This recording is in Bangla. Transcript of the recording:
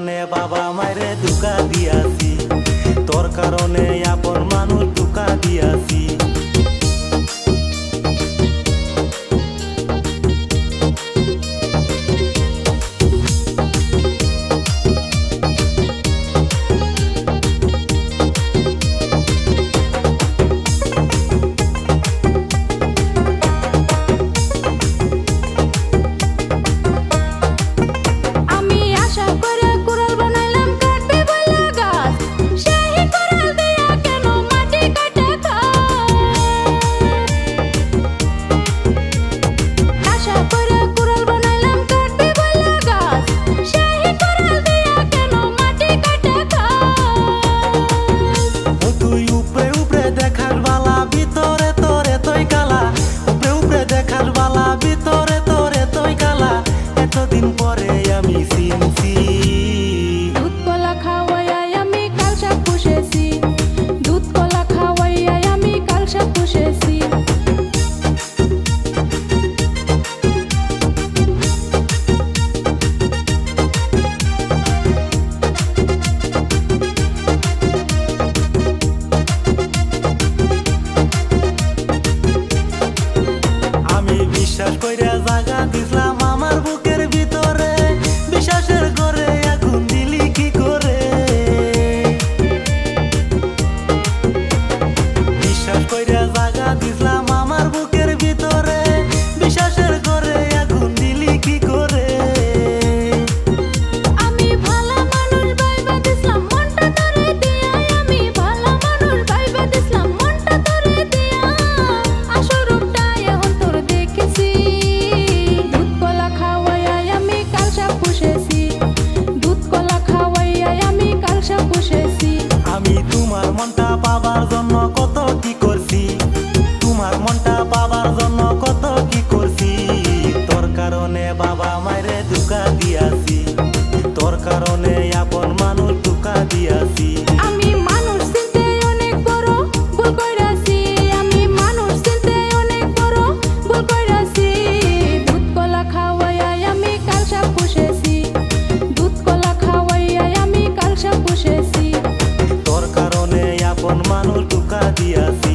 কারণে বাবা মায়ের দুকা দিয়াছি। তোর কারণে কইরা জাগা দিছলা Yeah.